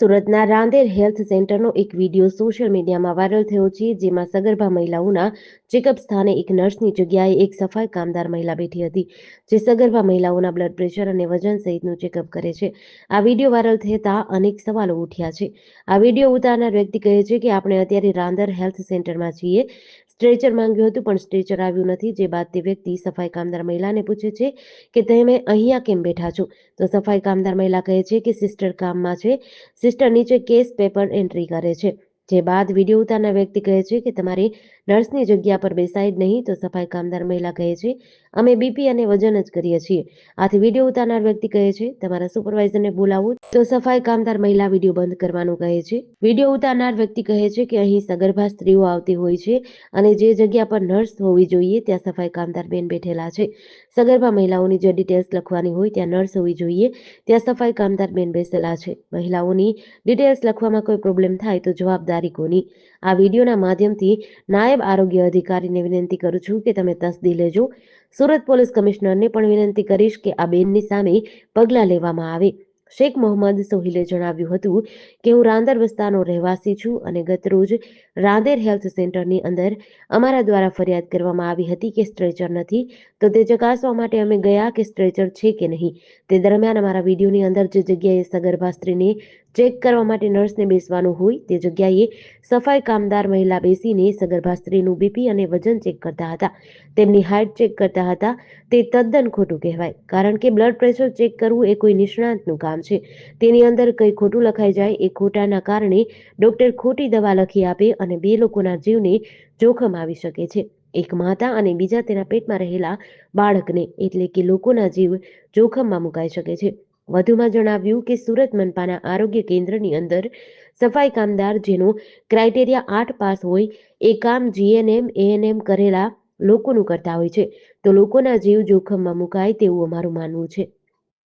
સુરતના રાંદેર હેલ્થ સેન્ટરનો એક video social મીડિયામાં વાયરલ થયો છે, જેમાં સગર્ભા મહિલાઓના ચેકઅપ સ્થાને એક નર્સની જગ્યાએ એક સફાઈ કામદાર મહિલા બેઠી હતી, જે સગર્ભા મહિલાઓના બ્લડ પ્રેશર અને વજન સહિતનું ચેકઅપ કરે છે. આ વીડિયો વાયરલ થતા અનેક સવાલો ઉઠ્યા છે. આ વીડિયો ઉતારનાર વ્યક્તિ કહે છે કે આપણે અત્યારે રાંદર હેલ્થ સેન્ટરમાં છીએ સ્ટ્રેચર માંગ્યું હતું, પણ સ્ટ્રેચર આવ્યું નથી. જે બાદ તે વ્યક્તિ સફાઈ કામદાર મહિલાને પૂછે છે કે, તમે અહીંયા કેમ બેઠા છો? તો સફાઈ કામદાર મહિલા કહે છે કે, સિસ્ટર કામમાં છે. સિસ્ટર નીચે કેસ પેપર એન્ટ્રી કરે છે. જે બાદ વીડિયો ઉતારનાર વ્યક્તિ કહે છે કે તમારી નર્સની જગ્યા પર બેસાય નહીં તો સફાઈ કામદાર મહિલા કહે છે, અમે બીપી અને વજન જ કરીએ છીએ. આથી વીડિયો ઉતારનાર વ્યક્તિ કહે છે, તમારા સુપરવાઇઝરને બોલાવું. તો સફાઈ કામદાર મહિલા વીડિયો બંધ કરવાનું કહે છે. વીડિયો ઉતારનાર વ્યક્તિ કહે છે કે અહીં સગર્ભા સ્ત્રીઓ આવતી હોય છે અને જે જગ્યા પર નર્સ હોવી જોઈએ ત્યાં સફાઈ કામદાર બેન બેઠેલા છે. સગર્ભા મહિલાઓની જે ડિટેલ્સ લખવાની હોય ત્યાં નર્સ હોવી જોઈએ, ત્યાં સફાઈ કામદાર બેન બેસેલા છે. મહિલાઓની ડિટેલ્સ લખવામાં કોઈ પ્રોબ્લેમ થાય તો જવાબદારી કોની આ વિડીયોના માધ્યમથી નાયબ આરોગ્ય અધિકારીને વિનંતી કરું છું કે તમે તસદી લેજો. સુરત પોલીસ કમિશનરને પણ વિનંતી કરીશ કે આ બેનની સામે પગલાં લેવામાં આવે. શેખ મોહમ્મદ સોહિલે જણાવ્યું હતું કે હું રાંદર વિસ્તારનો રહેવાસી છું અને ગતરોજ રાંદેર હેલ્થ સેન્ટરની અંદર અમારા દ્વારા ફરિયાદ કરવામાં આવી હતી કે સ્ટ્રેચર નથી, તો તે ચકાસવા માટે અમે ગયા કે સ્ટ્રેચર છે કે નહીં. તે દરમિયાન અમારા વિડીયોની અંદર જે જગ્યાએ સગર્ભા સ્ત્રીને ચેક કરવા માટે નર્સને બેસવાનું હોય, તે જગ્યાએ સફાઈ કામદાર મહિલા બેસીને સગર્ભા સ્ત્રીનું બીપી અને વજન ચેક કરતા હતા. તેમની હાઇટ ચેક કરતા હતા, તે તદ્દન ખોટું કહેવાય, કારણ કે બ્લડ પ્રેશર ચેક કરવું એ કોઈ નિષ્ણાંતનું કામ છે. તેની અંદર કંઈ ખોટું લખાઈ જાય એ ખોટાના કારણે ડોક્ટર ખોટી દવા લખી આપે અને બે લોકોના જીવને જોખમ આવી શકે છે. એક માતા અને બીજા તેના પેટમાં રહેલા બાળકને એટલે કે લોકોના જીવ જોખમમાં મુકાઈ શકે છે. વધુમાં જણાવ્યું કે સુરત મનપાના આરોગ્ય કેન્દ્રની અંદર સફાઈ કામદાર જેનો ક્રાઇટેરિયા આઠ પાસ હોય એ કામ જીએનએમ એએનએમ કરેલા લોકોનું કરતા હોય છે. તો લોકોના જીવ જોખમમાં મુકાય તેવું અમારું માનવું છે.